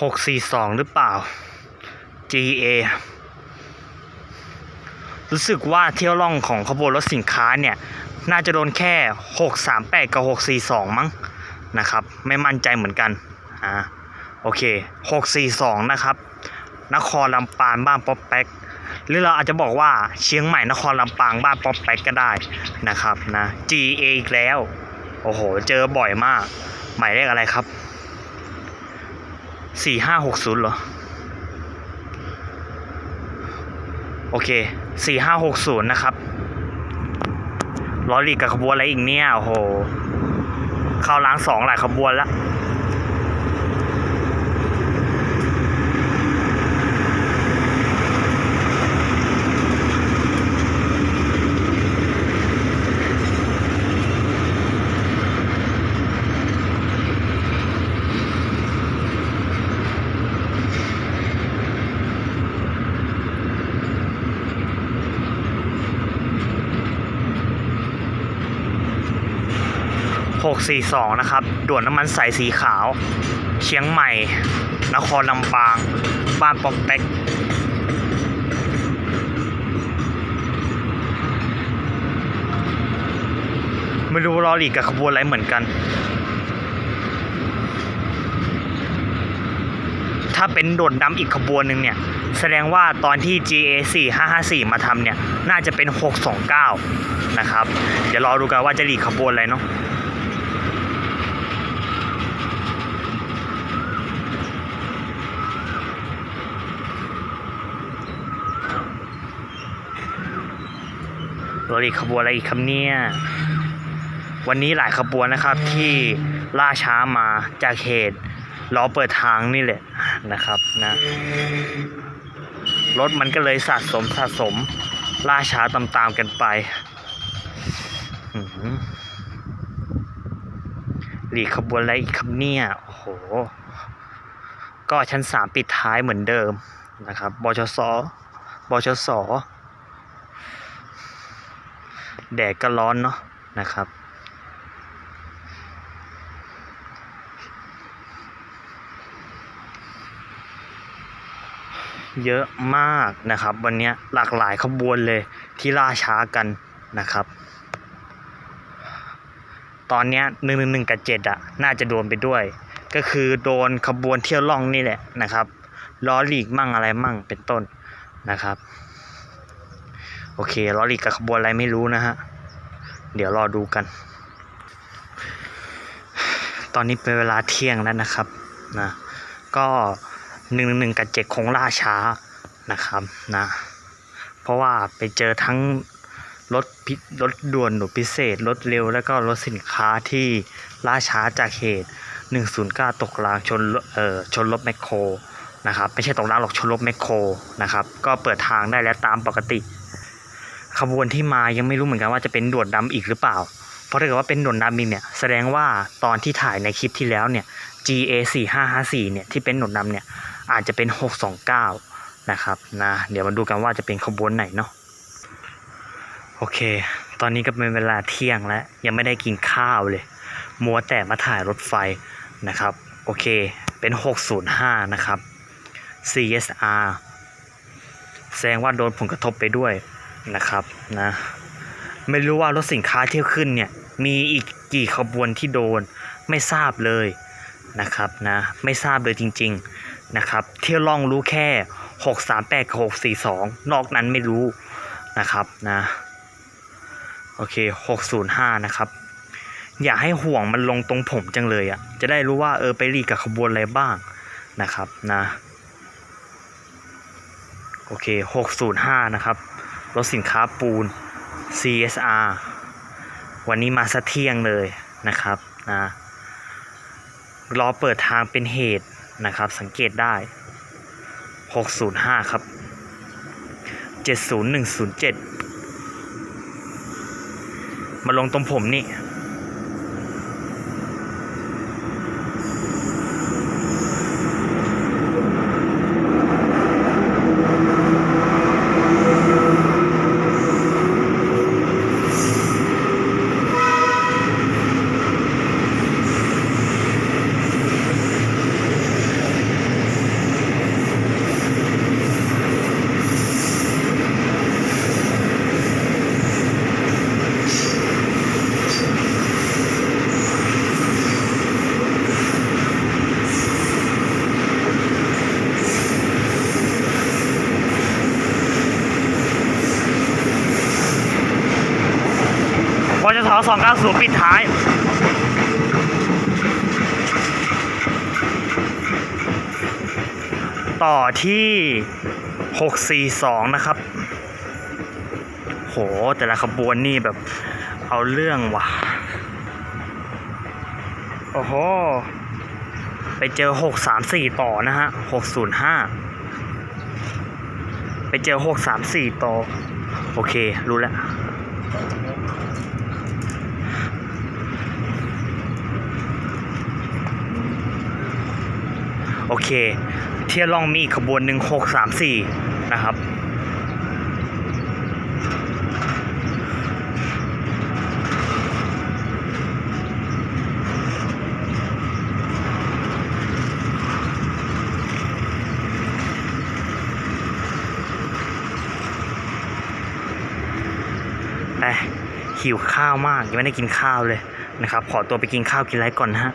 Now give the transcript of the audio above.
หกสี่สองหรือเปล่า GA รู้สึกว่าเที่ยวล่องของขบวนรถสินค้าเนี่ย น่าจะโดนแค่ 638 กับ 642 มั้งนะครับ ไม่มั่นใจเหมือนกัน อ่า โอเค 642 นะครับ นครลำปางบ้านป๊อปแป๊ก หรือเราอาจจะบอกว่าเชียงใหม่นครลำปางบ้านป๊อปแป๊กก็ได้นะครับนะ GA อีกแล้ว โอ้โห เจอบ่อยมาก หมายเลขอะไรครับ สี่ห้าหกศูนย์เหรอ โอเคสี่ห้าหกศูนะครับล้อลีกกับขบวนอะไรอีกเนี่ย โอ้โห เข้าล้างสองหลายขบวนแล้ว 642 นะครับ ด่วนน้ำมันใสสีขาว เชียงใหม่ นครลำปาง บ้านปอกแป๊กไม่รู้รอหลีกกับขบวนอะไรเหมือนกัน ถ้าเป็นโดดดำอีกขบวนหนึ่งเนี่ย แสดงว่าตอนที่ GA 4554 มาทำเนี่ย น่าจะเป็น 629 นะครับ เดี๋ยวรอดูกันว่าจะหลีกขบวนอะไรเนาะ รถอีกขบวนอะไรอีกครับเนี่ย วันนี้หลายขบวนนะครับที่ล่าช้ามาจากเหตุล้อเปิดทางนี่แหละนะครับนะ รถมันก็เลยสะสมสะสมล่าช้าตามๆกันไปหือหลีกขบวนอะไรอีกครับเนี่ย โอ้โห ก็ชั้นสามปิดท้ายเหมือนเดิมนะครับ บชส บชส แดดก็ร้อนเนาะนะครับเยอะมากนะครับ วันนี้หลากหลายขบวนเลยที่ล่าช้ากันนะครับ ตอนนี้หนึ่งหนึ่งหนึ่งกับเจ็ดอะน่าจะโดนไปด้วย ก็คือโดนขบวนเที่ยวล่องนี่แหละนะครับล้อหลีกมั่งอะไรมั่งเป็นต้นนะครับ โอเคลอหลีกกับขบวนอะไรไม่รู้นะฮะ เดี๋ยวรอดูกัน ตอนนี้เป็นเวลาเที่ยงแล้วนะครับนะก็หนึ่งหนึ่งกับเจ็ดคงล่าช้านะครับนะเพราะว่าไปเจอทั้งรถพิรถด่วนหนูพิเศษ รถเร็วแล้วก็รถสินค้าที่ล่าช้าจากเหตุ 109 ตกรางชนเอ่อชนรถแมคโครนะครับไม่ใช่ตกรางหรอกชนรถแมคโครนะครับก็เปิดทางได้แล้วตามปกติ ขบวนที่มายังไม่รู้เหมือนกันว่าจะเป็นด่วนดำอีกหรือเปล่า เพราะถ้าเกิดว่าเป็นด่วนดำอีกเนี่ยแสดงว่าตอนที่ถ่ายในคลิปที่แล้วเนี่ย GA 4554เนี่ยที่เป็นด่วนดำเนี่ยอาจจะเป็น 629 นะครับนะเดี๋ยวมาดูกันว่าจะเป็นขบวนไหนเนาะโอเค ตอนนี้ก็เป็นเวลาเที่ยงแล้ว ยังไม่ได้กินข้าวเลย มัวแต่มาถ่ายรถไฟนะครับ โอเคเป็น 605 นะครับ CSR แสดงว่าโดนผลกระทบไปด้วย นะครับนะไม่รู้ว่ารถสินค้าที่ขึ้นเนี่ยมีอีกกี่ขบวนที่โดนไม่ทราบเลยนะครับนะไม่ทราบเลยจริงๆนะครับเที่ยวล่องรู้แค่ 638กับ642 นอกนั้นไม่รู้นะครับนะโอเค 605 นะครับ อยากให้ห่วงมันลงตรงผมจังเลยอะ่ะจะได้รู้ว่าเออไปรีกับขบวนอะไรบ้างนะครับนะโอเค 605 นะครับ รถสินค้าปูน CSR วันนี้มาสะเที่ยงเลยนะครับนะรอเปิดทางเป็นเหตุนะครับ สังเกตได้ 605 ครับ 70107 มาลงตรงผมนี่ สองเก้าศูนย์ปิดท้าย ต่อที่หกสี่สองนะครับ โห แต่ละขบวนนี่แบบ เอาเรื่องว่ะ โอ้โห ไปเจอหกสามสี่ต่อนะฮะหกศูนย์ห้าไปเจอหกสามสี่ต่อ โอเค รู้แล้ว โอเค เที่ยวลองมีอีกขบวนหนึ่งหกสามสี่นะครับไปหิวข้าวมากยังไม่ได้กินข้าวเลยนะครับ ขอตัวไปกินข้าวกินไรก่อนนะฮะ